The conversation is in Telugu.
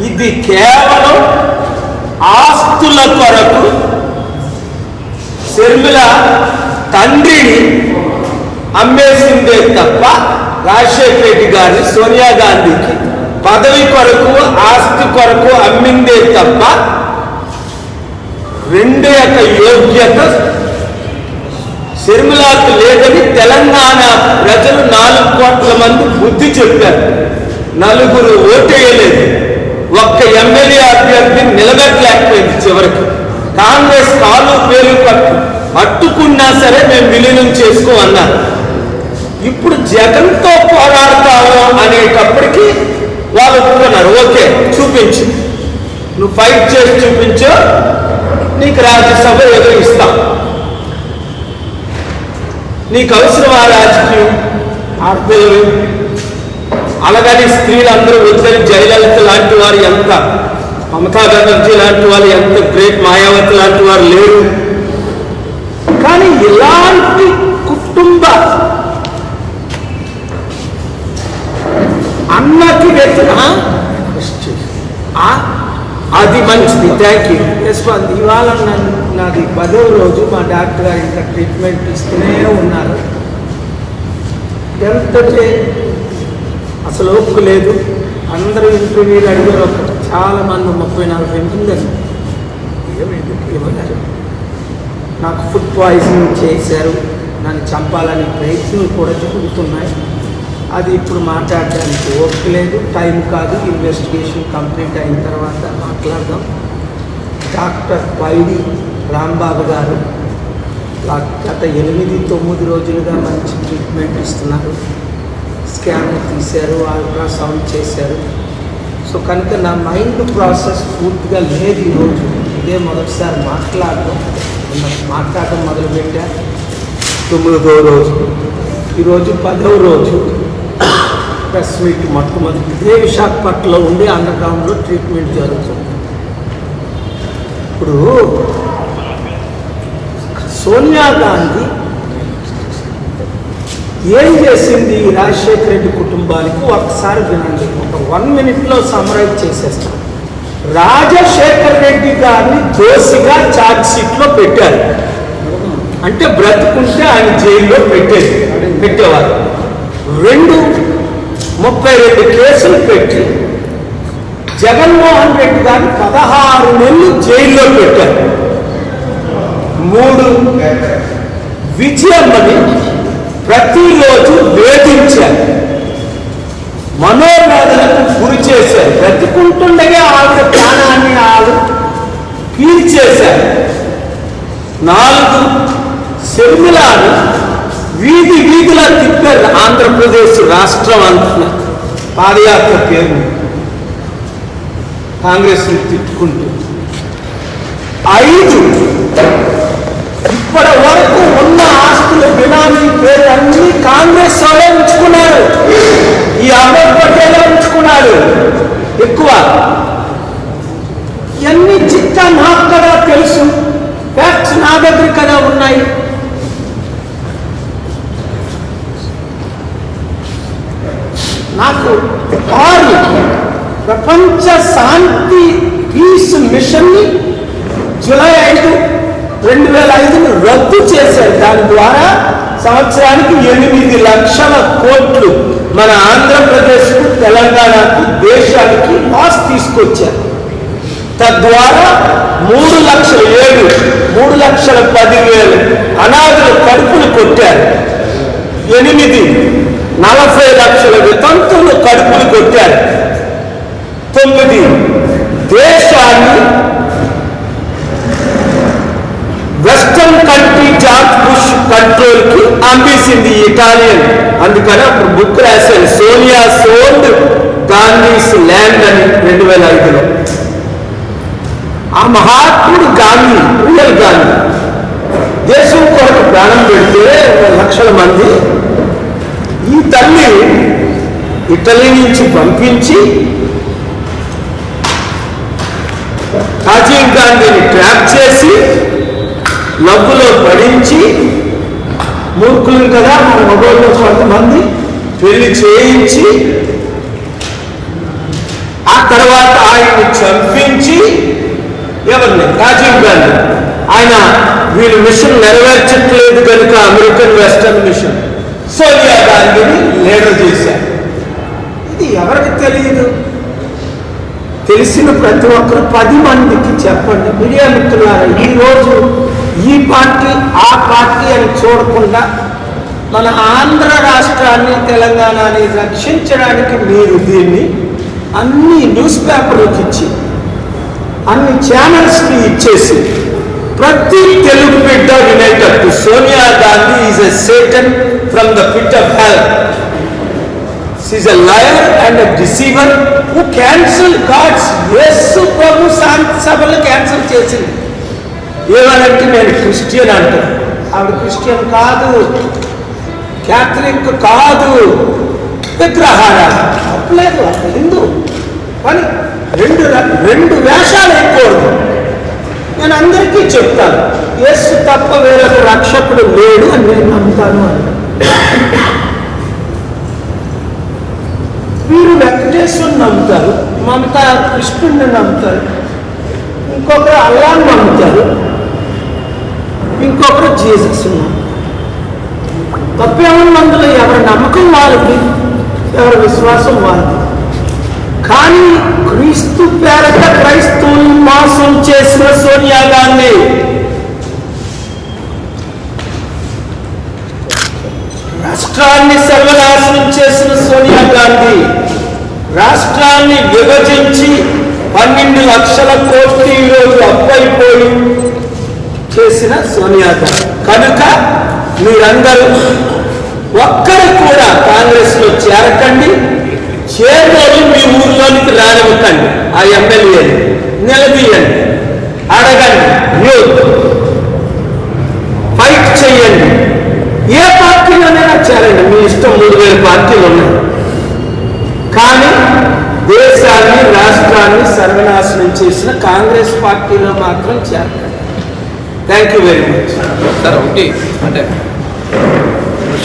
ఇది కేవలం ఆస్తుల కొరకు శర్మిల తండ్రిని అమ్మేసిందే తప్ప రాజశేఖర రెడ్డి గారిని సోనియా గాంధీకి పదవి కొరకు ఆస్తి కొరకు అమ్మిందే తప్ప రెండు యొక్క యోగ్యత షర్మిలాకు లేదని తెలంగాణ ప్రజలు నాలుగు కోట్ల మంది బుద్ధి చెప్పారు. నలుగురు ఓటేయలేదు ఒక్క ఎమ్మెల్యే అభ్యర్థిని నిలబెట్టలేకపోయింది చివరికి. కాంగ్రెస్ కాలు పేరు పట్టు పట్టుకున్నా సరే మేము విలీనం చేసుకో అన్నారు. ఇప్పుడు జగన్తో పోరాడతాము అనేటప్పటికీ వాళ్ళు ఒప్పుకున్నారు. ఓకే చూపించు. నువ్వు ఫైట్ చేసి చూపించు నీకు రాజ్యసభ ఏదో ఇస్తాం నీకు అవసరమా రాజకీయం? ఆడపిల్లలు అలాగని స్త్రీలందరూ వచ్చారు జయలలిత లాంటి వారు ఎంత? మమతా బెనర్జీ లాంటి వారు ఎంత? గ్రేట్ మాయావతి లాంటి వారు లేరు. కానీ ఇలాంటి కుటుంబ అన్నకి వ్యక్తి అది మంచిది. థ్యాంక్ యూ యశ్వంత్ ఇవాళ నన్ను నాది పదో రోజు మా డాక్టర్ గారు ఇంకా ట్రీట్మెంట్ ఇస్తూనే ఉన్నారు. ఎంత చే- అసలు ఓపిక లేదు. అందరూ ఇంటర్వ్యూలు అడిగారు ఒక చాలా మంది ముప్పై నలభై ఉంటుందని ఇవ్వలేదు నాకు ఫుడ్ పాయిజనింగ్ చేశారు. నన్ను చంపాలని ప్రయత్నం కూడా జరుగుతున్నాయి. అది ఇప్పుడు మాట్లాడడానికి ఓపిక లేదు. టైం కాదు. ఇన్వెస్టిగేషన్ కంప్లీట్ అయిన తర్వాత మాట్లాడదాం. డాక్టర్ వైడి రాంబాబు గారు గత ఎనిమిది తొమ్మిది రోజులుగా మంచి ట్రీట్మెంట్ ఇస్తున్నారు. స్కాన్ తీశారు అల్ట్రాసౌండ్ చేశారు. సో కనుక నా మైండ్ ప్రాసెస్ పూర్తిగా లేదు ఈరోజు. ఇదే మొదటిసారి మాట్లాడడం. మాట్లాడడం మొదలుపెట్టా. తొమ్మిదవ రోజు. ఈరోజు పదవ రోజు. ప్రెస్ మీట్ మొట్టమొదటి. ఇదే విశాఖపట్నంలో ఉండి అండర్ గ్రౌండ్లో ట్రీట్మెంట్ జరుగుతుంది. ఇప్పుడు సోనియా గాంధీ ఏం చేసింది రాజశేఖర్ రాజశేఖర రెడ్డి కుటుంబానికి? ఒకసారి వినండి. ఒక వన్ మినిట్లో సమరైజ్ చేసేస్తాను రాజశేఖర రెడ్డి గారిని దోషిగా ఛార్జ్ షీట్లో పెట్టారు. అంటే బ్రతుకుంటే ఆయన జైల్లో పెట్టేది పెట్టేవారు. రెండు ముప్పై రెండు కేసులు పెట్టి జగన్మోహన్ రెడ్డి గారిని పదహారు నెలలు జైల్లో పెట్టారు. మూడు విజయమ్మని ప్రతిరోజు వేధించారు. మనోవేదనకు గురి చేశారు. బ్రతికుంటుండగా ఆవిడ ప్రాణాన్ని ఆవిడ పీల్చేశారు. నాలుగు శర్మిలాను వీధి వీధిలా తిప్పారు ఆంధ్రప్రదేశ్ రాష్ట్రం అంటున్న పాదయాత్ర పేరు కాంగ్రెస్ తిట్టుకుంటూ. ఐదు ఇప్పటి వరకు ఉన్న ఆస్తుల బినామీ పేరు అన్ని కాంగ్రెస్ వాళ్ళే ఉంచుకున్నారు. ఈ అమర్ పటేలే ఉంచుకున్నాడు ఎక్కువ. ఎన్ని చిట్టా నాకు కదా తెలుసు? ఫ్యాక్ట్స్ నా దగ్గర కదా ఉన్నాయి? నాకు ఆరు. ప్రపంచ శాంతి పీస్ మిషన్ని జూలై ఐదు రెండు వేల ఐదును రద్దు చేశారు. దాని ద్వారా సంవత్సరానికి ఎనిమిది లక్షల కోట్లు మన ఆంధ్రప్రదేశ్కు తెలంగాణకు దేశానికి లాస్ తీసుకొచ్చారు. తద్వారా మూడు లక్షల ఏడు మూడు లక్షల పదివేలు అనాథుల కడుపులు కొట్టారు. ఎనిమిది నలభై లక్షల వితంతులు కడుపులు కొట్టారు. తొమ్మిది దేశాన్ని వెస్టర్న్ కంట్రీ జార్జ్ బుష్ కంట్రోల్కి అందించింది ఇటాలియన్ అందుకని అప్పుడు బుక్ రాశాను సోనియా సోల్డ్ గాంధీస్ ల్యాండ్ అని రెండు వేల ఐదులో. ఆ మహాత్ముడు గాంధీ రియల్ గాంధీ దేశం కొరకు ప్రాణం పెడితే లక్షల మంది ఈ తల్లి ఇటలీ నుంచి పంపించి రాజీవ్ గాంధీని ట్రాప్ చేసి లబ్బులో పడించి మూర్ఖులు కదా మన మొబైల్లో కొంతమంది పెళ్ళి చేయించి ఆ తర్వాత ఆయన్ని చంపించి ఎవరిని? రాజీవ్ గాంధీ. ఆయన వీళ్ళు మిషన్ నెరవేర్చట్లేదు కనుక అమెరికన్ వెస్టర్న్ మిషన్. సోనియా గాంధీని లీడర్ చేశారు. ఇది ఎవరికి తెలియదు? తెలిసిన ప్రతి ఒక్కరు పది మందికి చెప్పండి. మీడియా మిత్రులారా ఈరోజు ఈ పార్టీ ఆ పార్టీ అని చూడకుండా మన ఆంధ్ర రాష్ట్రాన్ని తెలంగాణని రక్షించడానికి మీరు దీన్ని అన్ని న్యూస్ పేపర్లకు ఇచ్చి అన్ని ఛానల్స్కి ఇచ్చేసి ప్రతి తెలుగు బిడ్డ వినేటట్టు Sonia Gandhi is a satan from the pit of hell She's a liar and a deceiver who cancel gods yes ప్రభు శాంతి సభలు క్యాన్సిల్ చేసింది. ఏమనంటే నేను క్రిస్టియన్ అంటాను ఆవిడ క్రిస్టియన్ కాదు. క్యాథలిక్ కాదు. విగ్రహారాధన. తప్పలేదు ఆవిడ హిందూ. కానీ రెండు రెండు వేషాలు వేయకూడదు నేను అందరికీ చెప్తాను యేసు తప్ప వేరొక రక్షకుడు లేడు అని నేను నమ్ముతాను అని. వీరు వెంకటేశ్వరుని నమ్ముతారు మమత కృష్ణుడిని నమ్ముతారు ఇంకొకరు అల్లాన్ని నమ్ముతారు. ఇంకొకరు జీసస్ తప్పేమన్నా అందులో ఎవరి నమ్మకం వాళ్ళకి ఎవరి విశ్వాసం వాళ్ళకి. కానీ క్రీస్తు పేరట క్రైస్తవులు మోసం చేసిన సోనియా గాంధీ. రాష్ట్రాన్ని సర్వనాశనం చేసిన సోనియా గాంధీ రాష్ట్రాన్ని విభజించి పన్నెండు లక్షల కోట్లు ఈరోజు అప్పైపోయి చేసిన సోనియా గాంధీ కనుక మీరందరూ ఒక్కరు కూడా కాంగ్రెస్లో చేరకండి. చేరోలు మీ ఊర్లోనికి రానివ్వకండి. ఆ ఎమ్మెల్యేని నిలదీయండి. అడగండి. యూత్ ఫైట్ చేయండి. ఏ పార్టీలోనైనా చేరండి. మీ ఇష్టం మూడు వేల పార్టీలు ఉన్నాయి. కానీ దేశాన్ని రాష్ట్రాన్ని సర్వనాశనం చేసిన కాంగ్రెస్ పార్టీలో మాత్రం చేరండి thank you very much sir ఒకటి అంటే